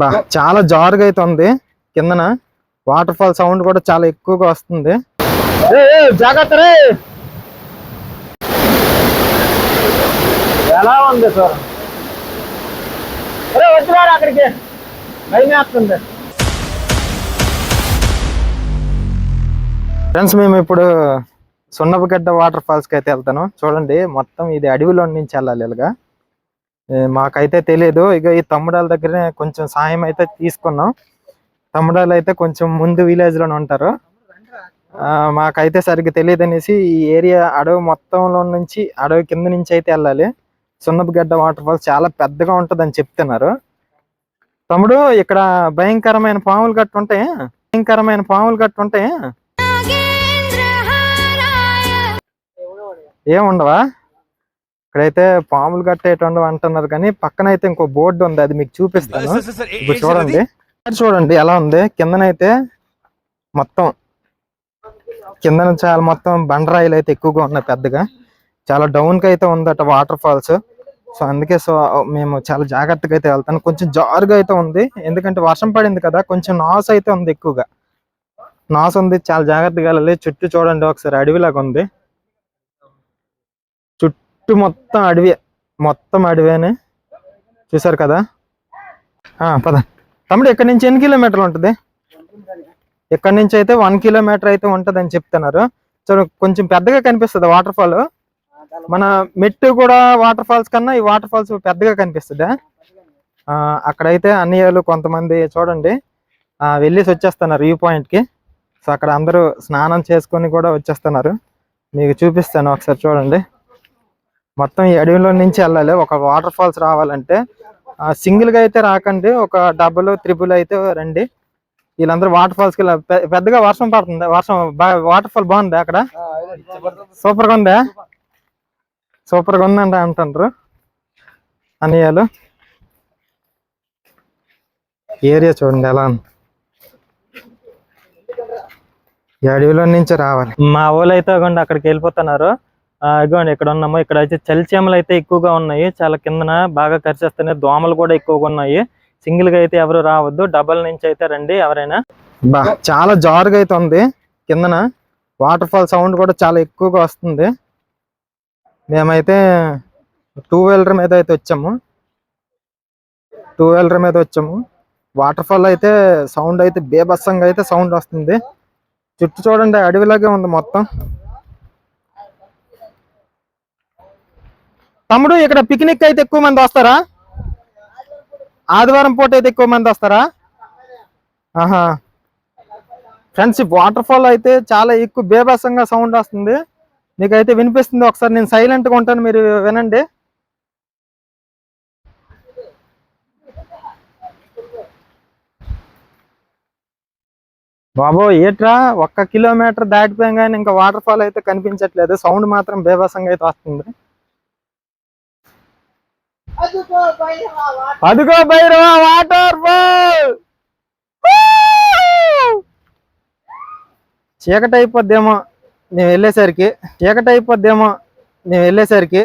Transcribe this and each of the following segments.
బా చాలా జారుగా అయితే ఉంది కిందన వాటర్ ఫాల్ సౌండ్ కూడా చాలా ఎక్కువగా వస్తుంది. జాగ్రత్త రే. ఎలా ఉంది సార్? వచ్చినారు అక్కడికి. భయం వేస్తుంది. ఫ్రెండ్స్ మేము ఇప్పుడు సున్నపగడ్డ వాటర్ ఫాల్స్కి అయితే వెళ్తాను. చూడండి మొత్తం ఇది అడవిలో నుంచి వెళ్ళాలి ఇలాగా. మాకైతే తెలియదు ఇక ఈ తమ్ముడాల దగ్గరనే కొంచెం సాయం అయితే తీసుకున్నాం. తమ్ముడాలు అయితే కొంచెం ముందు విలేజ్లోనే ఉంటారు. ఆ, మాకైతే సరిగ్గా తెలియదు అనేసి ఈ ఏరియా అడవి మొత్తంలో నుంచి అడవి కింద నుంచి అయితే వెళ్ళాలి. సున్నపగడ్డ వాటర్ ఫాల్స్ చాలా పెద్దగా ఉంటదని చెప్తున్నారు. తమ్ముడు ఇక్కడ భయంకరమైన పాములు గట్టు ఉంటాయి? భయంకరమైన పాములు గట్టు ఉంటాయి? ఏముండవా? ఇక్కడైతే పాములు కట్టేటువంటి అంటున్నారు కానీ పక్కన అయితే ఇంకో బోర్డు ఉంది అది మీకు చూపిస్తాను. ఇప్పుడు చూడండి. చూడండి ఎలా ఉంది? కిందనైతే మొత్తం కిందన చాలా మొత్తం బండరాయిలు అయితే ఎక్కువగా ఉన్నాయి పెద్దగా. చాలా డౌన్కి అయితే ఉందట వాటర్ ఫాల్స్. సో అందుకే సో మేము చాలా జాగ్రత్తగా అయితే వెళ్తాను. కొంచెం జారుగా అయితే ఉంది ఎందుకంటే వర్షం పడింది కదా కొంచెం నాస్ అయితే ఉంది ఎక్కువగా. నాస్ ఉంది చాలా జాగ్రత్తగా వెళ్ళాలి. చుట్టూ చూడండి ఒకసారి అడవిలాగా ఉంది. చుట్టూ మొత్తం అడవి మొత్తం అడవేనే. చూసారు కదా? పద. తమ్ముడు ఇక్కడ నుంచి ఎన్ని కిలోమీటర్లు ఉంటుంది? ఇక్కడ నుంచి అయితే వన్ కిలోమీటర్ అయితే ఉంటుంది అని చెప్తున్నారు. సో కొంచెం పెద్దగా కనిపిస్తుంది వాటర్ ఫాల్ మన మెట్టు కూడా వాటర్ ఫాల్స్ కన్నా ఈ వాటర్ ఫాల్స్ పెద్దగా కనిపిస్తుంది. అక్కడైతే అన్నయ్యలు కొంతమంది చూడండి వెళ్ళేసి వచ్చేస్తున్నారు వ్యూ పాయింట్కి సో అక్కడ అందరూ స్నానం చేసుకొని కూడా వచ్చేస్తున్నారు. మీకు చూపిస్తాను ఒకసారి చూడండి. మొత్తం ఈ అడవిలో నుంచి వెళ్ళాలి. ఒక వాటర్ ఫాల్స్ రావాలంటే సింగిల్గా అయితే రాకండి. ఒక డబుల్ త్రిబుల్ అయితే రండి. వీళ్ళందరూ వాటర్ ఫాల్స్కి వెళ్ళ- పె- పెద్దగా వర్షం పడుతుంది? వర్షం వాటర్ ఫాల్ బాగుంది అక్కడ? సూపర్గా ఉందా? సూపర్గా ఉందంట అంటారు అన్నయ్యలు. ఏరియా చూడండి ఎలా ఉంది. ఈ అడవిలో నుంచి రావాలి. మా ఊళ్ళో అయితే అక్కడికి వెళ్ళిపోతున్నారు. ఇగోండి ఇక్కడ ఉన్నాము. ఇక్కడ అయితే చలిచీమలు అయితే ఎక్కువగా ఉన్నాయి. చాలా కిందన బాగా కరిచేస్తున్నాయి దోమలు కూడా ఎక్కువగా ఉన్నాయి. సింగిల్గా అయితే ఎవరు రావద్దు. డబల్ నుంచి అయితే రండి ఎవరైనా. బా చాలా జారుగా అయితే ఉంది. కిందన వాటర్ ఫాల్ సౌండ్ కూడా చాలా ఎక్కువగా వస్తుంది. మేమైతే టూ వీలర్ మీద అయితే వచ్చాము. టూ వీలర్ మీద వచ్చాము. వాటర్ ఫాల్ అయితే సౌండ్ అయితే బేబస్సంగా అయితే సౌండ్ వస్తుంది. చుట్టూ చూడండి అడవిలాగే ఉంది మొత్తం. తమ్ముడు ఇక్కడ పిక్నిక్ అయితే ఎక్కువ మంది వస్తారా? ఆదివారం పూట అయితే ఎక్కువ మంది వస్తారా? ఆహా. ఫ్రెండ్స్ వాటర్ ఫాల్ అయితే చాలా ఎక్కువ బేబస్సంగా సౌండ్ వస్తుంది. మీకైతే వినిపిస్తుంది ఒకసారి నేను సైలెంట్గా ఉంటాను మీరు వినండి. బాబో ఏట్రా? ఒక్క కిలోమీటర్ దాటిపోయాం కానీ ఇంకా వాటర్ ఫాల్ అయితే కనిపించట్లేదు. సౌండ్ మాత్రం బేబసంగా అయితే వస్తుంది. అదిగో భైరవ వాటర్ ఫాల్ చీకటి అయిపోద్దేమో మేము వెళ్ళేసరికి చీకటి అయిపోద్దేమో మేము వెళ్ళేసరికి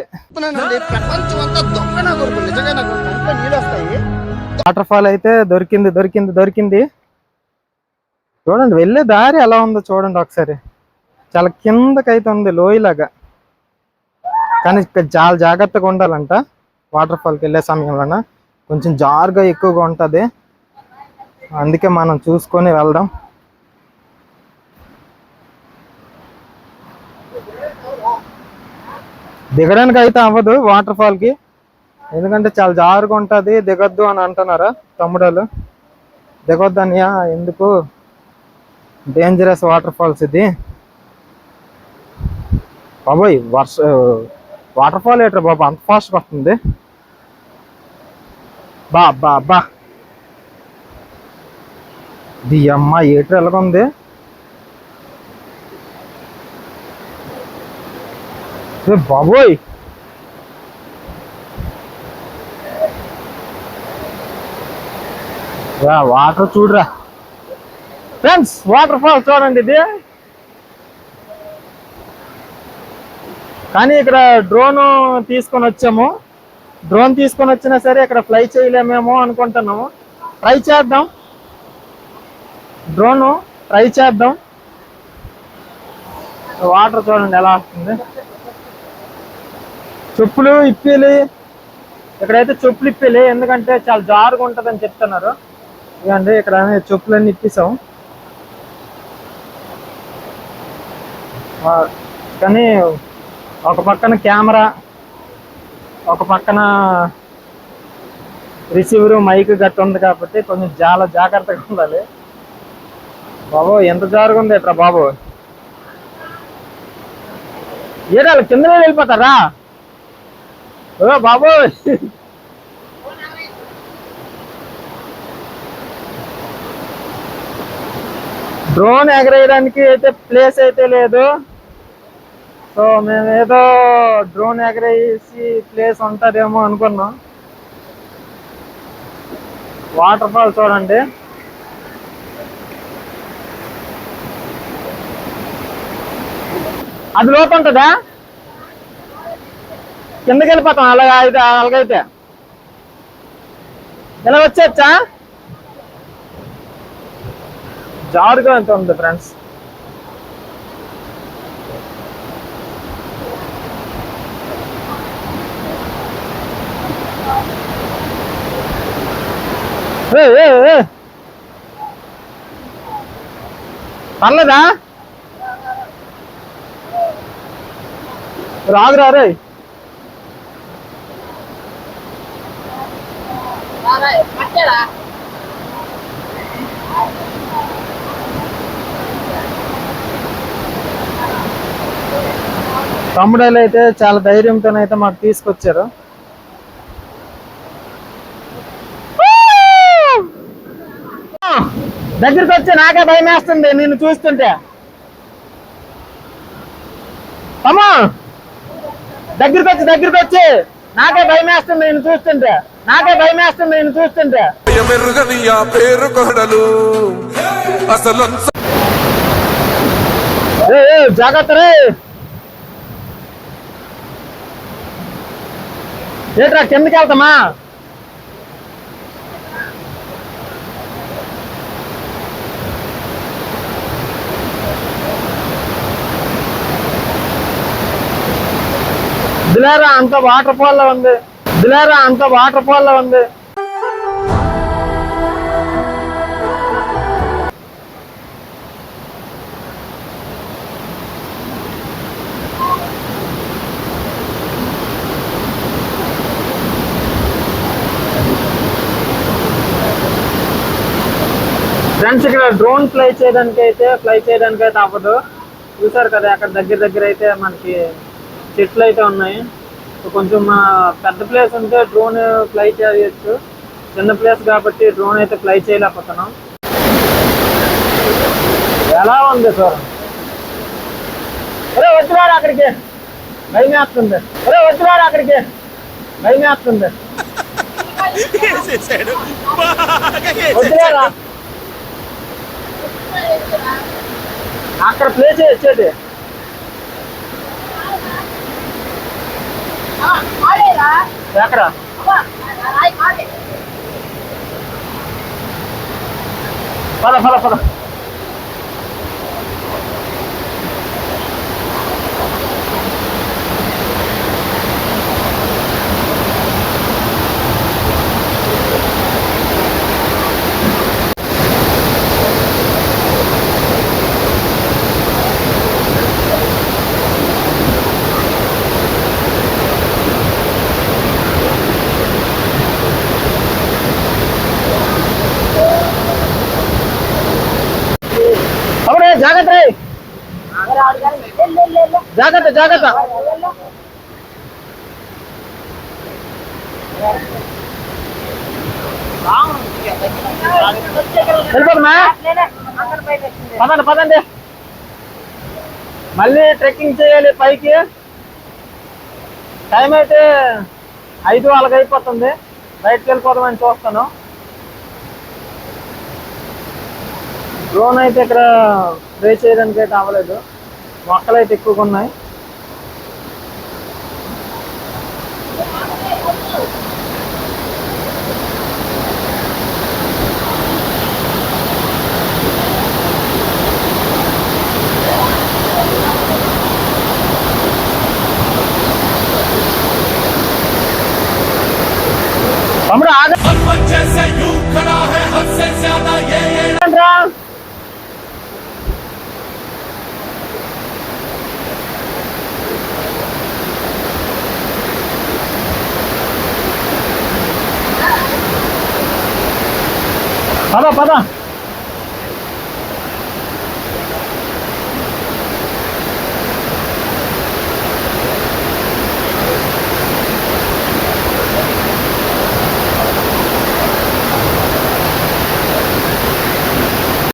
వాటర్ ఫాల్ అయితే దొరికింది దొరికింది దొరికింది. చూడండి వెళ్ళే దారి ఎలా ఉందో చూడండి ఒకసారి. చాలా కిందకైతే ఉంది లోయలాగా. కానీ చాలా జాగ్రత్తగా ఉండాలంట. వాటర్ ఫాల్కి వెళ్ళే సమయంలోన? కొంచెం జారుగా ఎక్కువగా ఉంటుంది. అందుకే మనం చూసుకొని వెళ్దాం. దిగడానికి అయితే అవ్వదు వాటర్ ఫాల్కి. ఎందుకంటే చాలా జారుగా ఉంటుంది. దిగొద్దు అని అంటున్నారు తమ్ముడలు దిగొద్దు అనియా ఎందుకు? డేంజరస్ వాటర్ ఫాల్స్ ఇది. బాబోయ్ వర్ష వాటర్ ఫాల్ ఏట్రా బాబు? అంత ఫాస్ట్గా వస్తుంది. బా బా బా. ది అమ్మ ఏటర్ ఎలాగుంది బాబోయ్! వాటర్ చూడరా. ఫ్రెండ్స్ వాటర్ ఫాల్ చూడండి ఇది. కానీ ఇక్కడ డ్రోన్ తీసుకొని వచ్చాము. డ్రోన్ తీసుకొని వచ్చినా సరే ఇక్కడ ఫ్లై చేయలేమేమో అనుకుంటున్నాము. ట్రై చేద్దాం. డ్రోన్ ట్రై చేద్దాం. వాటర్ చూడండి ఎలా వస్తుంది. చెప్పులు ఇప్పిలి. ఇక్కడైతే చెప్పులు ఇప్పిలి. ఎందుకంటే చాలా జారుగా ఉంటుందని చెప్తున్నారు. ఇదండి ఇక్కడ చెప్పులన్నీ ఇప్పేసాం కానీ ఒక పక్కన కెమెరా ఒక పక్కన రిసీవర్ మైక్ గట్టు ఉంది కాబట్టి కొంచెం చాలా జాగ్రత్తగా ఉండాలి. బాబు ఎంత జారుగా ఉంది ఇట్రా బాబు? ఏడాలి కింద వెళ్ళిపోతారా? ఓ బాబు! డ్రోన్ ఎగరేయడానికి అయితే ప్లేస్ అయితే లేదు. సో మేము ఏదో డ్రోన్ ఎగరేసి ప్లేస్ ఉంటుందేమో అనుకున్నాం. వాటర్ ఫాల్ చూడండి. అది లోతు ఉంటుందా? కిందకి వెళ్ళిపోతాం అలాగా అయితే అలాగైతే. ఇలా వచ్చేచ్చా జారుగా ఎంత ఉంది ఫ్రెండ్స్ పర్లేదా? రాదురా రారే తమ్ముడైలు అయితే చాలా ధైర్యంతోనైతే మాకు తీసుకొచ్చారు. దగ్గరికి వచ్చి నాకే భయం వేస్తుంది నిన్ను చూస్తుంటే. తమ్మా దగ్గరికి వచ్చి దగ్గరికి వచ్చి నాకే భయం వేస్తుంది నేను చూస్తుంటే. నాకే భయం వేస్తుంది నేను చూస్తుంటే. పేరు కొడలు అసలు జాగ్రత్త రే. ఏట్రా కిందకి వెళ్తామా? దిలారా అంత వాటర్ ఫాల్లో ఉంది. దిలారా అంత వాటర్ ఫాల్లో ఉంది. ఫ్రెండ్స్ ఇక్కడ డ్రోన్ ఫ్లై చేయడానికి అయితే ఫ్లై చేయడానికి అయితే అవ్వదు. చూసారు కదా అక్కడ దగ్గర దగ్గర అయితే మనకి చెట్లు అయితే ఉన్నాయి. కొంచెం పెద్ద ప్లేస్ ఉంటే డ్రోన్ ఫ్లై చేయొచ్చు. చిన్న ప్లేస్ కాబట్టి డ్రోన్ అయితే ఫ్లై చేయలేకపోతున్నాం. ఎలా ఉంది సార్? అరే వచ్చినాడు అక్కడికి. భయం వేస్తుంది. అరే వచ్చినాడు అక్కడికి. భయం వేస్తుంది. అక్కడ ప్లేస్ వచ్చేది ఎక్కడ? పద పద పద అవునే జాగ్రత్త రే జాగ్రత్త జాగ్రత్త. వెళ్ళిపోతున్నా? పదండి పదండి. మళ్ళీ ట్రెక్కింగ్ చేయాలి పైకి. టైం అయితే ఐదు వాళ్ళకి అయిపోతుంది. బయటకు వెళ్ళిపోదామని చూస్తాను. డ్రోన్ అయితే ఇక్కడ స్ప్రే చేయడానికి అయితే అవ్వలేదు. మొక్కలు అయితే ఎక్కువగా ఉన్నాయి. 好的班长